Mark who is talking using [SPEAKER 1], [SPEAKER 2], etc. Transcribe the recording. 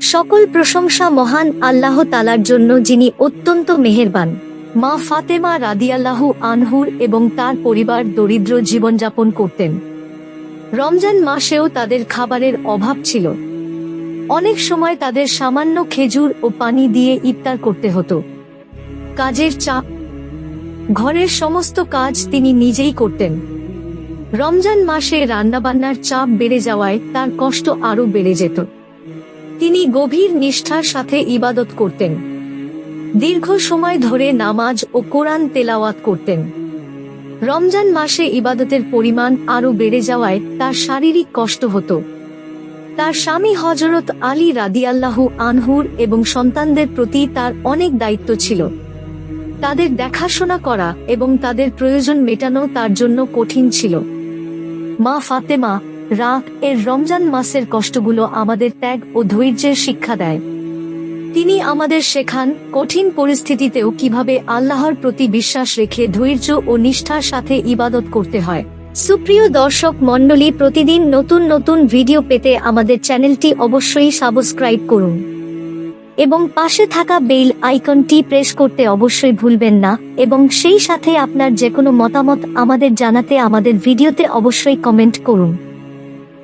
[SPEAKER 1] সকল প্রশংসা মহান আল্লাহ তালার জন্য যিনি অত্যন্ত মেহেরবান। মা ফাতেমা রাদিয়াল্লাহু আনহুর এবং তার পরিবার দরিদ্র জীবনযাপন করতেন। রমজান মাসেও তাদের খাবারের অভাব ছিল। অনেক সময় তাদের সামান্য খেজুর ও পানি দিয়ে ইফতার করতে হতো। কাজের চাপ ঘরের সমস্ত কাজ তিনি নিজেই করতেন। রমজান মাসে রান্নাবান্নার চাপ বেড়ে যাওয়ায় তার কষ্ট আরও বেড়ে যেত। তিনি গভীর নিষ্ঠার সাথে ইবাদত করতেন। দীর্ঘ সময় ধরে নামাজ ও কোরআন তেলাওয়াত করতেন। রমজান মাসে ইবাদতের পরিমাণ আরও বেড়ে যাওয়ায় তার শারীরিক কষ্ট হতো। তার স্বামী হজরত আলী রাদিয়াল্লাহু আনহুর এবং সন্তানদের প্রতি তার অনেক দায়িত্ব ছিল। তাদের দেখাশোনা করা এবং তাদের প্রয়োজন মেটানো তার জন্য কঠিন ছিল। মা ফাতেমা রাগ এর রমজান মাসের কষ্টগুলো আমাদের ত্যাগ ও ধৈর্যের শিক্ষা দেয়। তিনি আমাদের শেখান কঠিন পরিস্থিতিতেও কীভাবে আল্লাহর প্রতি বিশ্বাস রেখে ধৈর্য ও নিষ্ঠার সাথে ইবাদত করতে হয়। সুপ্রিয় দর্শক মণ্ডলী, প্রতিদিন নতুন নতুন ভিডিও পেতে আমাদের চ্যানেলটি অবশ্যই সাবস্ক্রাইব করুন। এবং পাশে থাকা বেল আইকনটি প্রেস করতে অবশ্যই ভুলবেন না এবং সেই সাথে আপনার যে কোনো মতামত আমাদের জানাতে আমাদের ভিডিওতে অবশ্যই কমেন্ট করুন।